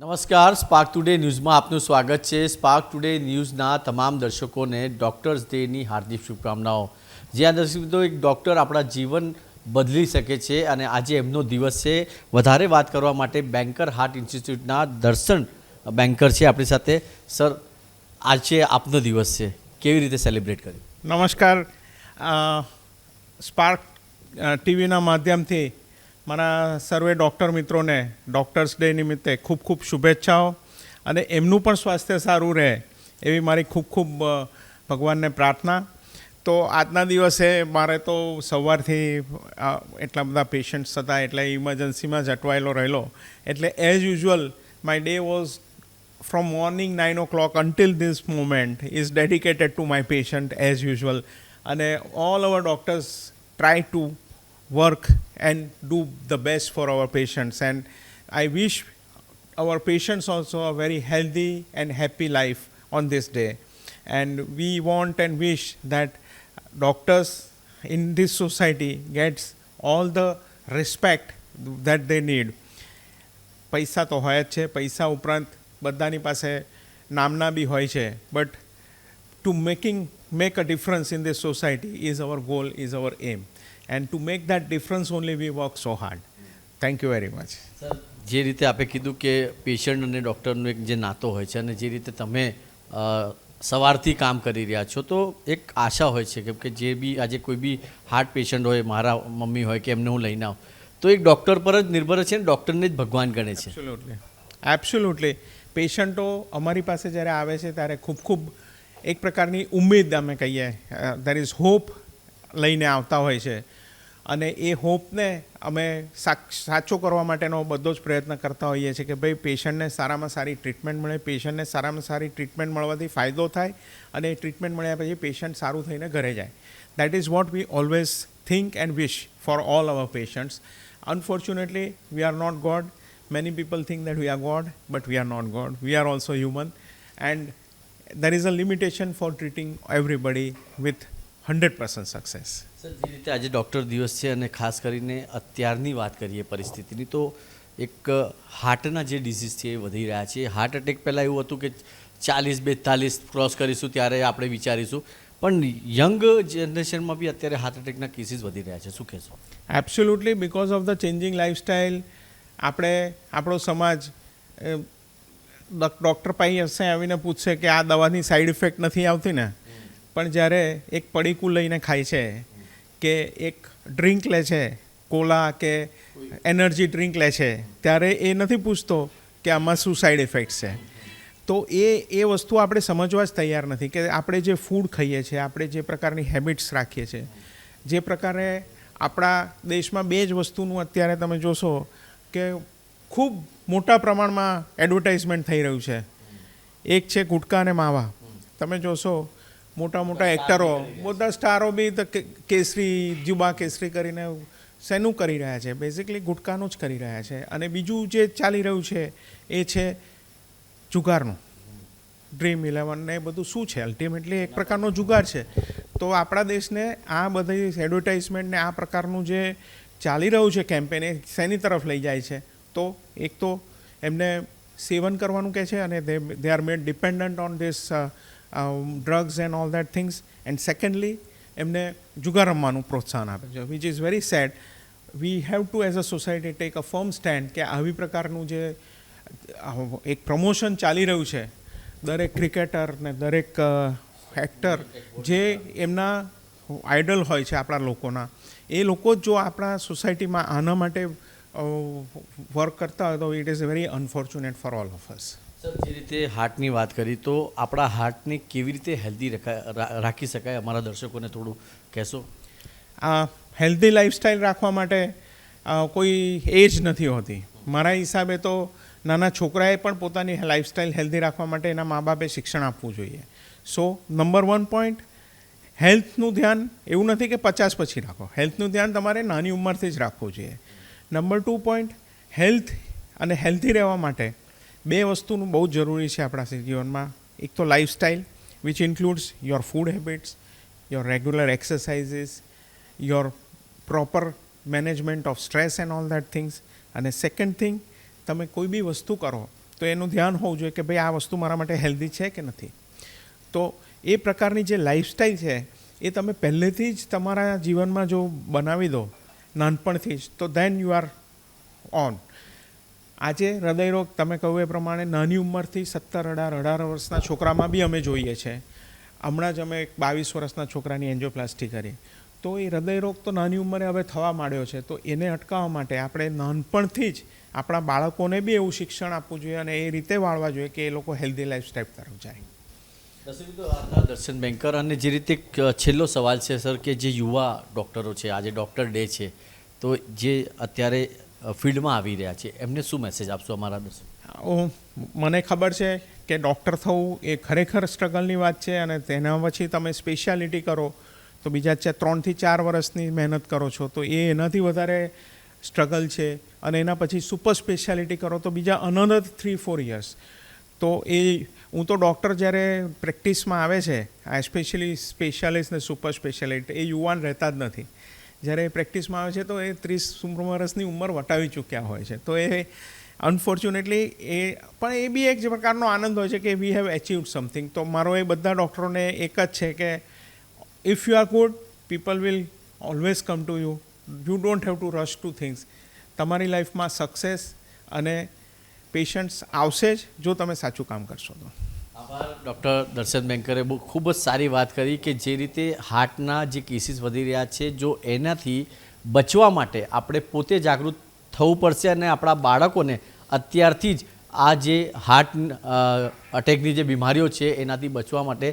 નમસ્કાર spark today ન્યૂઝમાં આપનું સ્વાગત છે. સ્પાર્ક ટુડે ન્યૂઝના તમામ દર્શકોને ડૉક્ટર્સ ડેની હાર્દિક શુભકામનાઓ. જ્યાં દર્શક એક ડૉક્ટર આપણા જીવન બદલી શકે છે અને આજે એમનો દિવસ છે. વધારે વાત કરવા માટે બેન્કર હાર્ટ ઇન્સ્ટિટ્યૂટના દર્શન બેન્કર છે આપણી સાથે. સર આજે આપનો દિવસ છે. કેવી રીતે સેલિબ્રેટ કર્યું? નમસ્કાર. સ્પાર્ક ટીવીના માધ્યમથી મારા સર્વે ડૉક્ટર મિત્રોને ડૉક્ટર્સ ડે નિમિત્તે ખૂબ ખૂબ શુભેચ્છાઓ અને એમનું પણ સ્વાસ્થ્ય સારું રહે એવી મારી ખૂબ ખૂબ ભગવાનને પ્રાર્થના. તો આજના દિવસે મારે તો સવારથી એટલા બધા પેશન્ટ્સ હતા એટલે ઇમરજન્સીમાં જ અટવાયેલો રહેલો. એટલે as usual my day was from morning 9 o'clock until this moment is is dedicated to my patient as usual અને all our doctors try to work and do the best for our patients and i wish our patients also a very healthy and happy life on this day and we want and wish that doctors in this society gets all the respect that they need પૈસા તો હોય જ છે પૈસા ઉપરાંત બધાની પાસે નામના બી હોય છે but to making make a difference in this society is our goal is our aim and to make that difference only we work so hard thank you very much જે રીતે આપે કીધું કે પેશન્ટ અને ડૉક્ટરનો એક જે નાતો હોય છે અને જે રીતે તમે સવારથી કામ કરી રહ્યા છો તો એક આશા હોય છે કેમકે જે બી આજે કોઈ બી હાર્ટ પેશન્ટ હોય મારા મમ્મી હોય કે એમને હું લઈને આવું તો એક ડૉક્ટર પર જ નિર્ભર છે ને ડૉક્ટરને જ ભગવાન ગણે છે. એબ્સોલ્યુટલી એબ્સોલ્યુટલી પેશન્ટો અમારી પાસે જ્યારે આવે છે ત્યારે ખૂબ ખૂબ એક પ્રકારની ઉમેદ અમે કહીએ દેર ઇઝ હોપ લઈને આવતા હોય છે. અને એ હોપને અમે સાચો કરવા માટેનો બધો જ પ્રયત્ન કરતા હોઈએ છીએ કે ભાઈ, પેશન્ટને સારામાં સારી ટ્રીટમેન્ટ મળે, પેશન્ટને સારામાં સારી ટ્રીટમેન્ટ મળવાથી ફાયદો થાય અને ટ્રીટમેન્ટ મળ્યા પછી પેશન્ટ સારું થઈને ઘરે જાય. That is what we always think and wish for all our patients unfortunately we are not god many people think that we are god but we are not god we are also human and there is a limitation for treating everybody with 100% success sir જે રીતે આજે doctor દિવસ છે અને ખાસ કરીને અત્યારની વાત કરીએ પરિસ્થિતિની તો એક હાર્ટના જે ડિઝીઝ છે એ વધી રહ્યા છે. હાર્ટ એટેક પહેલાં એવું હતું કે ચાલીસ બેતાલીસ ક્રોસ કરીશું ત્યારે આપણે વિચારીશું. પણ યંગ જનરેશનમાં બી અત્યારે હાર્ટ એટેકના કેસીસ વધી રહ્યા છે. શું કહેશો? Absolutely because of the changing lifestyle આપણે આપણો સમાજ ડૉક્ટર પાસે આવીને પૂછશે કે આ દવાની સાઈડ ઇફેક્ટ નથી આવતી ને? પણ જ્યારે એક પડીકું લઈને ખાય છે કે એક ડ્રિંક લે છે, કોલા કે એનર્જી ડ્રિંક લે છે, ત્યારે એ નથી પૂછતો કે આમાં શું સાઈડ ઇફેક્ટ છે. તો એ એ વસ્તુ આપણે સમજવા જ તૈયાર નથી કે આપણે જે ફૂડ ખાઈએ છીએ, આપણે જે પ્રકારની હેબિટ્સ રાખીએ છીએ, જે પ્રકારે આપણા દેશમાં બે જ વસ્તુનું અત્યારે તમે જોશો કે ખૂબ મોટા પ્રમાણમાં એડવર્ટાઇઝમેન્ટ થઈ રહ્યું છે. એક છે ગુટકા અને માવા. તમે જોશો મોટા મોટા એક્ટરો બધા સ્ટારો બી કેસરી, જુબા કેસરી કરીને શેનું કરી રહ્યા છે? બેઝિકલી ગુટકાનું જ કરી રહ્યા છે. અને બીજું જે ચાલી રહ્યું છે, એ છે જુગારનું. ડ્રીમ ઇલેવન ને એ બધું શું છે? અલ્ટિમેટલી એક પ્રકારનો જુગાર છે. તો આપણા દેશને આ બધી એડવર્ટાઇઝમેન્ટ ને આ પ્રકારનું જે ચાલી રહ્યું છે કેમ્પેન એ શેની તરફ લઈ જાય છે? તો એક તો એમને સેવન કરવાનું કહે છે અને they are made dependent on this drugs and all that things and secondly એમને જુગાર રમવાનું પ્રોત્સાહન આપે છે. Which is very sad we have to as a society take a firm stand કે આવી પ્રકારનું જે એક પ્રમોશન ચાલી રહ્યું છે. દરેક ક્રિકેટર ને દરેક એક્ટર જે એમના આઇડલ હોય છે આપણા લોકોના, એ લોકો જ આપણા સોસાયટીમાં આના માટે વર્ક કરતા હોય તો it is very unfortunate for all of us sir, જે રીતે હાર્ટની વાત કરી, તો આપણા હાર્ટને કેવી રીતે હેલ્ધી રાખી શકાય? અમારા દર્શકોને થોડું કહેશો. આ હેલ્ધી લાઈફસ્ટાઈલ રાખવા માટે કોઈ એજ નથી હોતી. મારા હિસાબે તો નાના છોકરાએ પણ પોતાની લાઈફસ્ટાઈલ હેલ્ધી રાખવા માટે એના મા બાપે શિક્ષણ આપવું જોઈએ. સો, નંબર વન પોઈન્ટ, હેલ્થનું ધ્યાન એવું નથી કે પચાસ પછી રાખો. હેલ્થનું ધ્યાન તમારે નાની ઉંમરથી જ રાખવું જોઈએ. નંબર ટુ પોઈન્ટ, હેલ્થ અને હેલ્ધી રહેવા માટે બે વસ્તુનું બહુ જરૂરી છે આપણા જીવનમાં એક તો lifestyle which includes your food habits your regular exercises your proper management of stress and all that things અને સેકન્ડ થિંગ તમે કોઈ બી વસ્તુ કરો, તો એનું ધ્યાન હોવું જોઈએ કે ભાઈ આ વસ્તુ મારા માટે હેલ્ધી છે કે નથી. તો એ પ્રકારની જે લાઈફસ્ટાઈલ છે, એ તમે પહેલેથી જ તમારા જીવનમાં જો બનાવી દો, નાનપણથી જ, તો ધેન યુ આર ઓન આજે હૃદયરોગ, તમે કહ્યું એ પ્રમાણે નાની ઉંમરથી સત્તર, અઢાર અઢાર વર્ષના છોકરામાં બી અમે જોઈએ છે. હમણાં જ અમે એક બાવીસ વર્ષના છોકરાની એન્જિયોપ્લાસ્ટી કરી. તો એ હૃદયરોગ તો નાની ઉંમરે હવે થવા માંડ્યો છે. તો એને અટકાવવા માટે આપણે નાનપણથી જ આપણા બાળકોને બી એવું શિક્ષણ આપવું જોઈએ અને એ રીતે વાળવા જોઈએ કે એ લોકો હેલ્ધી લાઈફસ્ટાઈલ તરફ જાય. દર્શન બેન્કર અને જે રીતે છેલ્લો સવાલ છે, સર, કે જે યુવા ડૉક્ટરો છે, આજે ડૉક્ટર ડે છે, તો જે અત્યારે ફિલ્ડમાં આવી રહ્યા છે. એમને શું મેસેજ આપશો અમારા દર્શક મને ખબર છે કે ડૉક્ટર થવું એ ખરેખર સ્ટ્રગલની વાત છે અને તેના પછી તમે સ્પેશિયાલિટી કરો, તો બીજા ત્રણથી ચાર વર્ષની મહેનત કરો છો, તો એ એનાથી વધારે સ્ટ્રગલ છે. અને એના પછી સુપર સ્પેશિયાલિટી કરો, તો બીજા અનધર થ્રી ફોર યર્સ તો એ, હું તો ડૉક્ટર જ્યારે પ્રેક્ટિસમાં આવે છે, આ સ્પેશિયલી સ્પેશિયાલિસ્ટ ને સુપર સ્પેશિયાલિસ્ટ એ યુવાન રહેતા જ નથી. જ્યારે પ્રેક્ટિસમાં આવે છે, તો એ ત્રીસ વર્ષની ઉંમર વટાવી ચૂક્યા હોય છે. તો એ અનફોર્ચ્યુનેટલી એ, પણ એ બી એક પ્રકારનો આનંદ હોય છે કે વી હેવ એચિવ સમથિંગ તો મારો એ બધા ડૉક્ટરોને એક જ છે કે if you are good people will always come to you you don't have to rush to things તમારી લાઈફમાં સક્સેસ અને પેશન્ટ્સ આવશે જ જો તમે સાચું કામ કરશો તો. આભાર. ડૉક્ટર દર્શન બેંકરે બહુ ખૂબ જ સારી વાત કરી કે જે રીતે હાર્ટના જે કેસીસ વધી રહ્યા છે, જો એનાથી બચવા માટે આપણે પોતે જાગૃત થવું પડશે અને આપણા બાળકોને અત્યારથી જ આ જે હાર્ટ અટેકની જે બીમારીઓ છે એનાથી બચવા માટે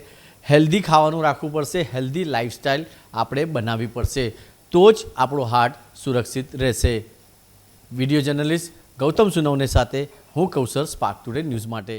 હેલ્ધી ખાવાનું રાખવું પડશે હેલ્ધી લાઇફસ્ટાઈલ આપણે બનાવવી પડશે. તો જ આપણો હાર્ટ સુરક્ષિત રહેશે. વીડિયો જર્નલિસ્ટ ગૌતમ સુનવને સાથે હું કૌશલ સ્પાર્ક ટુડે ન્યૂઝ માટે.